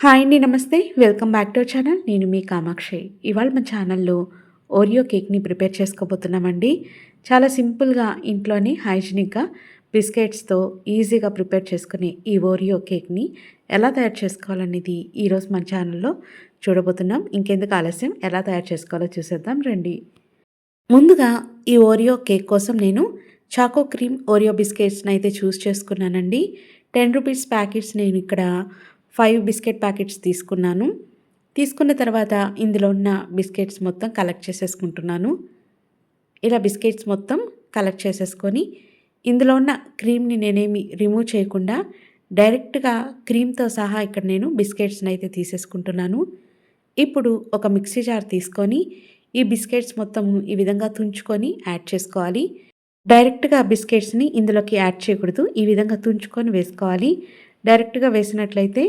Hi అండి నమస్తే. Welcome back to channel. నేను మీ కామాక్షి. ఇవాళ మా ఛానల్లో ఓరియో కేక్ని ప్రిపేర్ చేసుకోబోతున్నామండి. చాలా సింపుల్గా ఇంట్లోనే హైజీనిక్గా బిస్కెట్స్తో ఈజీగా ప్రిపేర్ చేసుకునే ఈ ఓరియో కేక్ని ఎలా తయారు చేసుకోవాలనేది ఈరోజు మన ఛానల్లో చూడబోతున్నాం. ఇంకెందుకు ఆలస్యం? ఎలా తయారు చేసుకోవాలో చూసేద్దాం రండి. ముందుగా ఈ ఓరియో కేక్ కోసం నేను చాకో క్రీమ్ ఓరియో బిస్కెట్స్ని అయితే చూస్ చేసుకున్నానండి. టెన్ రూపీస్ ప్యాకెట్స్ నేను ఇక్కడ ఫైవ్ బిస్కెట్ ప్యాకెట్స్ తీసుకున్నాను. తీసుకున్న తర్వాత ఇందులో ఉన్న బిస్కెట్స్ మొత్తం కలెక్ట్ చేసేసుకుంటున్నాను. ఇలా బిస్కెట్స్ మొత్తం కలెక్ట్ చేసేసుకొని ఇందులో ఉన్న క్రీమ్ని నేనేమి రిమూవ్ చేయకుండా డైరెక్ట్గా క్రీమ్తో సహా ఇక్కడ నేను బిస్కెట్స్ని అయితే తీసేసుకుంటున్నాను. ఇప్పుడు ఒక మిక్సీ జార్ తీసుకొని ఈ బిస్కెట్స్ మొత్తం ఈ విధంగా తుంచుకొని యాడ్ చేసుకోవాలి. డైరెక్ట్గా బిస్కెట్స్ని ఇందులోకి యాడ్ చేయకూడదు. ఈ విధంగా తుంచుకొని వేసుకోవాలి. డైరెక్ట్గా వేసినట్లయితే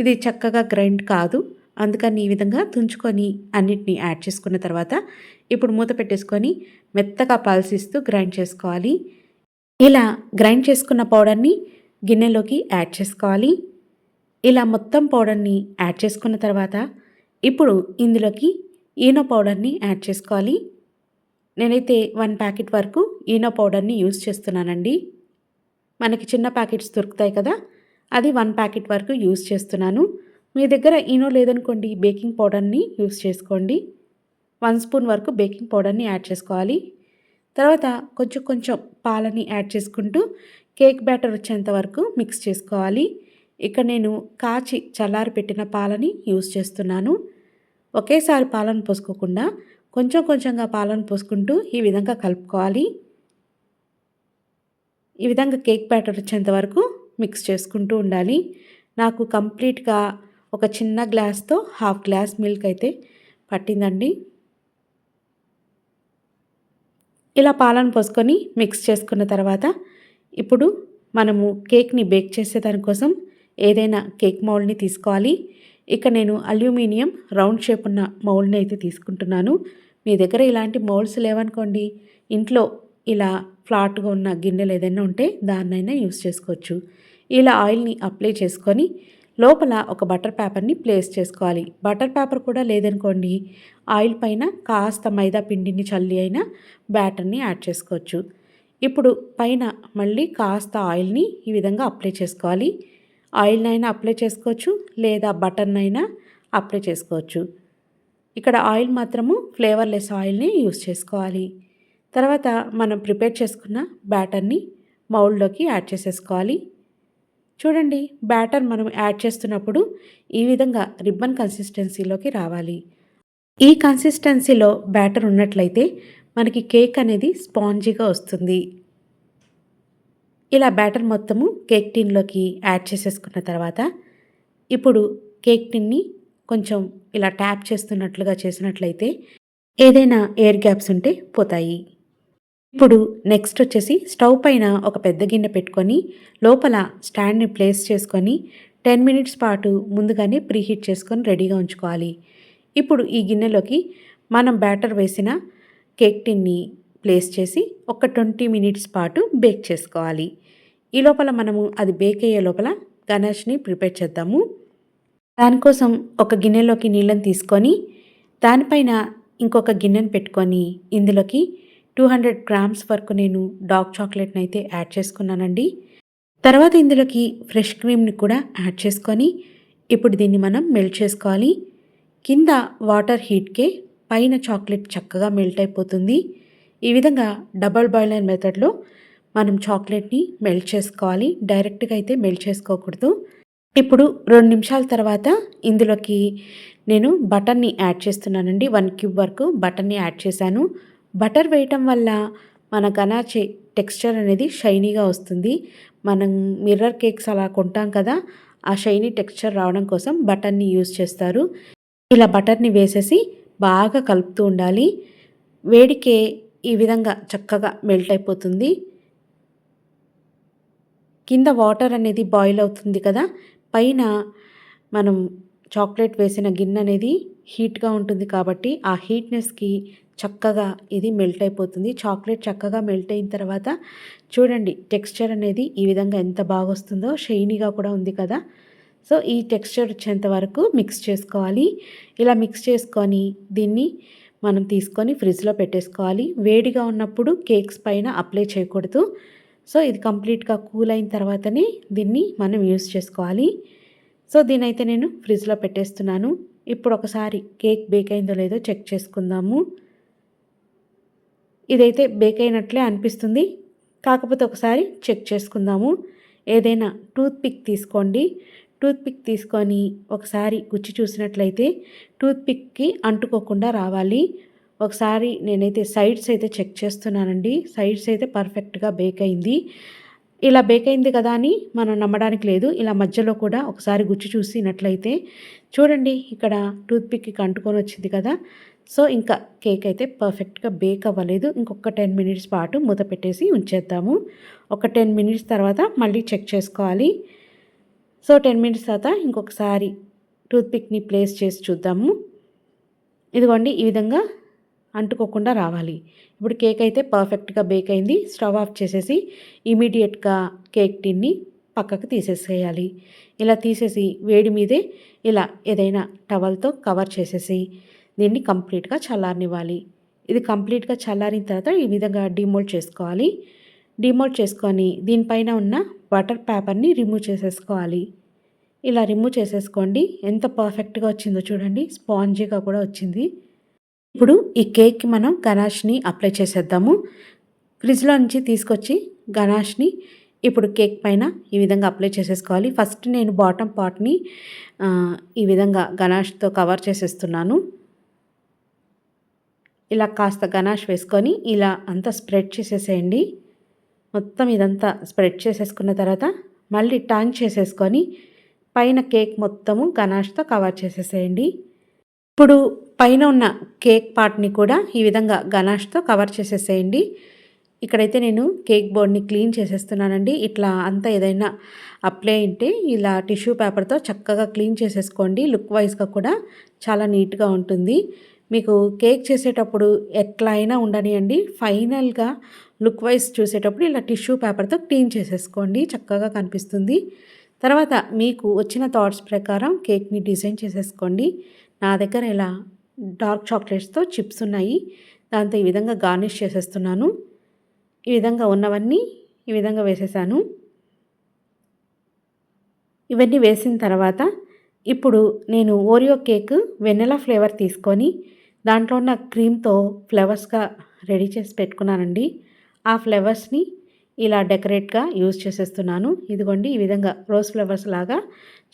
ఇది చక్కగా గ్రైండ్ కాదు. అందుకని ఈ విధంగా తుంచుకొని అన్నిటిని యాడ్ చేసుకున్న తర్వాత ఇప్పుడు మూత పెట్టేసుకొని మెత్తగా పాల్సిస్తూ గ్రైండ్ చేసుకోవాలి. ఇలా గ్రైండ్ చేసుకున్న పౌడర్ని గిన్నెలోకి యాడ్ చేసుకోవాలి. ఇలా మొత్తం పౌడర్ని యాడ్ చేసుకున్న తర్వాత ఇప్పుడు ఇందులోకి ఈనో పౌడర్ని యాడ్ చేసుకోవాలి. నేనైతే వన్ ప్యాకెట్ వరకు ఈనో పౌడర్ని యూస్ చేస్తున్నానండి. మనకి చిన్న ప్యాకెట్స్ దొరుకుతాయి కదా అది వన్ ప్యాకెట్ వరకు యూస్ చేస్తున్నాను. మీ దగ్గర ఈనో లేదనుకోండి బేకింగ్ పౌడర్ని యూస్ చేసుకోండి. వన్ స్పూన్ వరకు బేకింగ్ పౌడర్ని యాడ్ చేసుకోవాలి. తర్వాత కొంచెం కొంచెం పాలని యాడ్ చేసుకుంటూ కేక్ బ్యాటర్ వచ్చేంత వరకు మిక్స్ చేసుకోవాలి. ఇక్కడ నేను కాచి చల్లారి పెట్టిన పాలని యూస్ చేస్తున్నాను. ఒకేసారి పాలను పోసుకోకుండా కొంచెం కొంచెంగా పాలను పోసుకుంటూ ఈ విధంగా కలుపుకోవాలి. ఈ విధంగా కేక్ బ్యాటర్ వచ్చేంత వరకు మిక్స్ చేసుకుంటూ ఉండాలి. నాకు కంప్లీట్గా ఒక చిన్న గ్లాస్తో హాఫ్ గ్లాస్ మిల్క్ అయితే పట్టిందండి. ఇలా పాలను పోసుకొని మిక్స్ చేసుకున్న తర్వాత ఇప్పుడు మనము కేక్ని బేక్ చేసే దానికోసం ఏదైనా కేక్ మౌల్డ్ని తీసుకోవాలి. ఇక నేను అల్యూమినియం రౌండ్ షేప్ ఉన్న మౌల్డ్ని అయితే తీసుకుంటున్నాను. మీ దగ్గర ఇలాంటి మౌల్డ్స్ లేవనుకోండి ఇంట్లో ఇలా ఫ్లాట్గా ఉన్న గిన్నెలు ఏదైనా ఉంటే దాన్నైనా యూస్ చేసుకోవచ్చు. ఇలా ఆయిల్ని అప్లై చేసుకొని లోపల ఒక బటర్ పేపర్ని ప్లేస్ చేసుకోవాలి. బటర్ పేపర్ కూడా లేదనుకోండి ఆయిల్ పైన కాస్త మైదా పిండిని చల్లి అయినా బ్యాటర్ని యాడ్ చేసుకోవచ్చు. ఇప్పుడు పైన మళ్ళీ కాస్త ఆయిల్ని ఈ విధంగా అప్లై చేసుకోవాలి. ఆయిల్నైనా అప్లై చేసుకోవచ్చు లేదా బటర్నైనా అప్లై చేసుకోవచ్చు. ఇక్కడ ఆయిల్ మాత్రము ఫ్లేవర్లెస్ ఆయిల్ని యూస్ చేసుకోవాలి. తర్వాత మనం ప్రిపేర్ చేసుకున్న బ్యాటర్ని మౌల్డ్లోకి యాడ్ చేసేసుకోవాలి. చూడండి బ్యాటర్ మనం యాడ్ చేస్తున్నప్పుడు ఈ విధంగా రిబ్బన్ కన్సిస్టెన్సీలోకి రావాలి. ఈ కన్సిస్టెన్సీలో బ్యాటర్ ఉన్నట్లయితే మనకి కేక్ అనేది స్పాంజీగా వస్తుంది. ఇలా బ్యాటర్ మొత్తము కేక్ టిన్లోకి యాడ్ చేసేసుకున్న తర్వాత ఇప్పుడు కేక్ టిన్ని కొంచెం ఇలా ట్యాప్ చేస్తున్నట్లుగా చేసినట్లయితే ఏదైనా ఎయిర్ గ్యాప్స్ ఉంటే పోతాయి. ఇప్పుడు నెక్స్ట్ వచ్చేసి స్టవ్ పైన ఒక పెద్ద గిన్నె పెట్టుకొని లోపల స్టాండ్ని ప్లేస్ చేసుకొని టెన్ మినిట్స్ పాటు ముందుగానే ప్రీహీట్ చేసుకొని రెడీగా ఉంచుకోవాలి. ఇప్పుడు ఈ గిన్నెలోకి మనం బ్యాటర్ వేసిన కేక్ టిన్ని ప్లేస్ చేసి ఒక ట్వంటీ మినిట్స్ పాటు బేక్ చేసుకోవాలి. ఈ లోపల మనము అది బేక్ అయ్యే లోపల గణేష్ని ప్రిపేర్ చేద్దాము. దానికోసం ఒక గిన్నెలోకి నీళ్ళని తీసుకొని దానిపైన ఇంకొక గిన్నెను పెట్టుకొని ఇందులోకి టూ హండ్రెడ్ గ్రామ్స్ వరకు నేను డార్క్ చాక్లెట్ని అయితే యాడ్ చేసుకున్నానండి. తర్వాత ఇందులోకి ఫ్రెష్ క్రీమ్ని కూడా యాడ్ చేసుకొని ఇప్పుడు దీన్ని మనం మెల్ట్ చేసుకోవాలి. కింద వాటర్ హీట్కే పైన చాక్లెట్ చక్కగా మెల్ట్ అయిపోతుంది. ఈ విధంగా డబల్ బాయిలర్ మెథడ్లో మనం చాక్లెట్ని మెల్ట్ చేసుకోవాలి. డైరెక్ట్గా అయితే మెల్ట్ చేసుకోకూడదు. ఇప్పుడు రెండు నిమిషాల తర్వాత ఇందులోకి నేను బటన్ని యాడ్ చేస్తున్నానండి. వన్ క్యూబ్ వరకు బటన్ని యాడ్ చేశాను. బటర్ వేయటం వల్ల మన కనాచే టెక్స్చర్ అనేది షైనీగా వస్తుంది. మనం మిర్రర్ కేక్స్ అలా కొంటాం కదా ఆ షైనీ టెక్స్చర్ రావడం కోసం బటర్ని యూజ్ చేస్తారు. ఇలా బటర్ని వేసేసి బాగా కలుపుతూ ఉండాలి. వేడికే ఈ విధంగా చక్కగా మెల్ట్ అయిపోతుంది. కింద వాటర్ అనేది బాయిల్ అవుతుంది కదా పైన మనం చాక్లెట్ వేసిన గిన్నె అనేది హీట్గా ఉంటుంది కాబట్టి ఆ హీట్నెస్కి చక్కగా ఇది మెల్ట్ అయిపోతుంది. చాక్లెట్ చక్కగా మెల్ట్ అయిన తర్వాత చూడండి టెక్స్చర్ అనేది ఈ విధంగా ఎంత బాగా వస్తుందో షైనీగా కూడా ఉంది కదా. సో ఈ టెక్స్చర్ వచ్చేంత వరకు మిక్స్ చేసుకోవాలి. ఇలా మిక్స్ చేసుకొని దీన్ని మనం తీసుకొని ఫ్రిడ్జ్లో పెట్టేసుకోవాలి. వేడిగా ఉన్నప్పుడు కేక్స్ పైన అప్లై చేయకూడదు. సో ఇది కంప్లీట్గా కూల్ అయిన తర్వాతనే దీన్ని మనం యూస్ చేసుకోవాలి. సో దీని అయితే నేను ఫ్రిడ్జ్లో పెట్టేస్తున్నాను. ఇప్పుడు ఒకసారి కేక్ బేక్ అయిందో లేదో చెక్ చేసుకుందాము. ఇదైతే బేక్ అయినట్లే అనిపిస్తుంది. కాకపోతే ఒకసారి చెక్ చేసుకుందాము. ఏదైనా టూత్పిక్ తీసుకోండి. టూత్పిక్ తీసుకొని ఒకసారి గుచ్చి చూసినట్లయితే టూత్పిక్కి అంటుకోకుండా రావాలి. ఒకసారి నేనైతే సైడ్స్ అయితే చెక్ చేస్తున్నానండి. సైడ్స్ అయితే పర్ఫెక్ట్గా బేక్ అయింది ఇలా బేక్ అయింది కదా అని మనం నమ్మడానికి లేదు. ఇలా మధ్యలో కూడా ఒకసారి గుచ్చి చూసినట్లయితే చూడండి ఇక్కడ టూత్పిక్కి అంటుకొని వచ్చింది కదా. సో ఇంకా కేక్ అయితే పర్ఫెక్ట్గా బేక్ అవ్వలేదు. ఇంకొక టెన్ మినిట్స్ పాటు మూత పెట్టేసి ఉంచేద్దాము. ఒక టెన్ మినిట్స్ తర్వాత మళ్ళీ చెక్ చేసుకోవాలి. సో టెన్ మినిట్స్ తర్వాత ఇంకొకసారి టూత్పిక్ని ప్లేస్ చేసి చూద్దాము. ఇదిగోండి ఈ విధంగా అంటుకోకుండా రావాలి. ఇప్పుడు కేక్ అయితే పర్ఫెక్ట్గా బేక్ అయింది. స్టవ్ ఆఫ్ చేసేసి ఇమీడియట్గా కేక్ టిన్ని పక్కకు తీసేసేయాలి. ఇలా తీసేసి వేడి మీదే ఇలా ఏదైనా టవల్తో కవర్ చేసేసి దీన్ని కంప్లీట్గా చల్లారనివ్వాలి. ఇది కంప్లీట్గా చల్లారిన తర్వాత ఈ విధంగా డిమోల్డ్ చేసుకోవాలి. డిమోల్డ్ చేసుకొని దీనిపైన ఉన్న బటర్ పేపర్ని రిమూవ్ చేసేసుకోవాలి. ఇలా రిమూవ్ చేసేసుకోండి. ఎంత పర్ఫెక్ట్గా వచ్చిందో చూడండి. స్పాంజీగా కూడా వచ్చింది. ఇప్పుడు ఈ కేక్కి మనం గణాష్ని అప్లై చేసేద్దాము. ఫ్రిడ్జ్లో నుంచి తీసుకొచ్చి గణాష్ని ఇప్పుడు కేక్ పైన ఈ విధంగా అప్లై చేసేసుకోవాలి. ఫస్ట్ నేను బాటమ్ పార్ట్ని ఈ విధంగా గణాష్తో కవర్ చేసేస్తున్నాను. ఇలా కాస్త గనాష్ వేసుకొని ఇలా అంతా స్ప్రెడ్ చేసేసేయండి. మొత్తం ఇదంతా స్ప్రెడ్ చేసేసుకున్న తర్వాత మళ్ళీ టాంగ్ చేసేసుకొని పైన కేక్ మొత్తము గనాష్తో కవర్ చేసేసేయండి. ఇప్పుడు పైన ఉన్న కేక్ పార్ట్ని కూడా ఈ విధంగా గనాష్తో కవర్ చేసేసేయండి. ఇక్కడైతే నేను కేక్ బోర్డ్ని క్లీన్ చేసేస్తున్నానండి. ఇట్లా అంతా ఏదైనా అప్లై ఉంటే ఇలా టిష్యూ పేపర్తో చక్కగా క్లీన్ చేసేసుకోండి. లుక్ వైజ్గా కూడా చాలా నీట్గా ఉంటుంది. మీకు కేక్ చేసేటప్పుడు ఎట్లా అయినా ఉండనియండి. ఫైనల్గా లుక్ వైజ్ చూసేటప్పుడు ఇలా టిష్యూ పేపర్తో క్లీన్ చేసేసుకోండి. చక్కగా కనిపిస్తుంది. తర్వాత మీకు వచ్చిన థాట్స్ ప్రకారం కేక్ని డిజైన్ చేసేసుకోండి. నా దగ్గర ఇలా డార్క్ చాక్లెట్స్తో చిప్స్ ఉన్నాయి. దాంతో ఈ విధంగా గార్నిష్ చేసేస్తున్నాను. ఈ విధంగా ఉన్నవన్నీ ఈ విధంగా వేసేసాను. ఇవన్నీ వేసిన తర్వాత ఇప్పుడు నేను ఓరియో కేక్ వెన్నెలా ఫ్లేవర్ తీసుకొని దాంట్లో ఉన్న క్రీమ్తో ఫ్లవర్స్గా రెడీ చేసి పెట్టుకున్నానండి. ఆ ఫ్లవర్స్ని ఇలా డెకరేట్గా యూజ్ చేసేస్తున్నాను. ఇదిగోండి ఈ విధంగా రోజ్ ఫ్లవర్స్ లాగా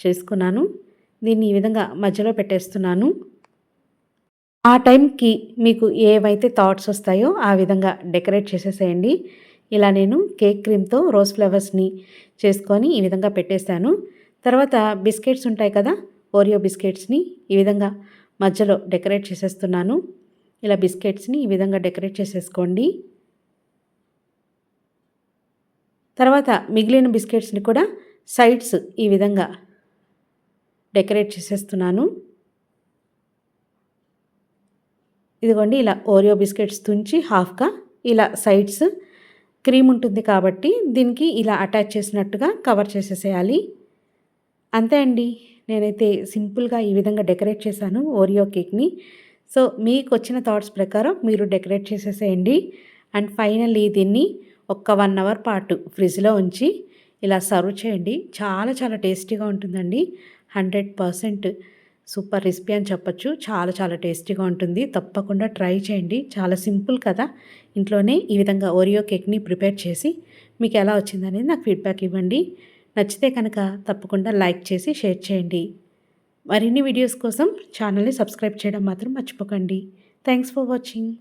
చేసుకున్నాను. దీన్ని ఈ విధంగా మధ్యలో పెట్టేస్తున్నాను. ఆ టైంకి మీకు ఏవైతే థాట్స్ వస్తాయో ఆ విధంగా డెకరేట్ చేసేసేయండి. ఇలా నేను కేక్ క్రీమ్తో రోజ్ ఫ్లవర్స్ని చేసుకొని ఈ విధంగా పెట్టేశాను. తర్వాత బిస్కెట్స్ ఉంటాయి కదా ఓరియో బిస్కెట్స్ని ఈ విధంగా మధ్యలో డెకరేట్ చేసేస్తున్నాను. ఇలా బిస్కెట్స్ని ఈ విధంగా డెకరేట్ చేసేసుకోండి. తర్వాత మిగిలిన బిస్కెట్స్ని కూడా సైడ్స్ ఈ విధంగా డెకరేట్ చేసేస్తున్నాను. ఇదిగోండి ఇలా ఓరియో బిస్కెట్స్ తుంచి హాఫ్గా ఇలా సైడ్స్ క్రీమ్ ఉంటుంది కాబట్టి దీనికి ఇలా అటాచ్ చేసినట్టుగా కవర్ చేసేసేయాలి. అంతే అండి. నేనైతే సింపుల్గా ఈ విధంగా డెకరేట్ చేశాను ఓరియో కేక్ని. సో మీకు వచ్చిన థాట్స్ ప్రకారం మీరు డెకరేట్ చేసేసేయండి. అండ్ ఫైనల్లీ దీన్ని ఒక్క వన్ అవర్ పాటు ఫ్రిడ్జ్లో ఉంచి ఇలా సర్వ్ చేయండి. చాలా చాలా టేస్టీగా ఉంటుందండి. హండ్రెడ్ పర్సెంట్ సూపర్ రెసిపీ అని చెప్పచ్చు. చాలా చాలా టేస్టీగా ఉంటుంది. తప్పకుండా ట్రై చేయండి. చాలా సింపుల్ కదా. ఇంట్లోనే ఈ విధంగా ఓరియో కేక్ని ప్రిపేర్ చేసి మీకు ఎలా వచ్చిందనేది నాకు ఫీడ్బ్యాక్ ఇవ్వండి. నచ్చితే కనుక తప్పకుండా లైక్ చేసి షేర్ చేయండి. మరిన్ని వీడియోస్ కోసం ఛానల్ని సబ్స్క్రైబ్ చేయడం మాత్రం మర్చిపోకండి. Thanks for watching.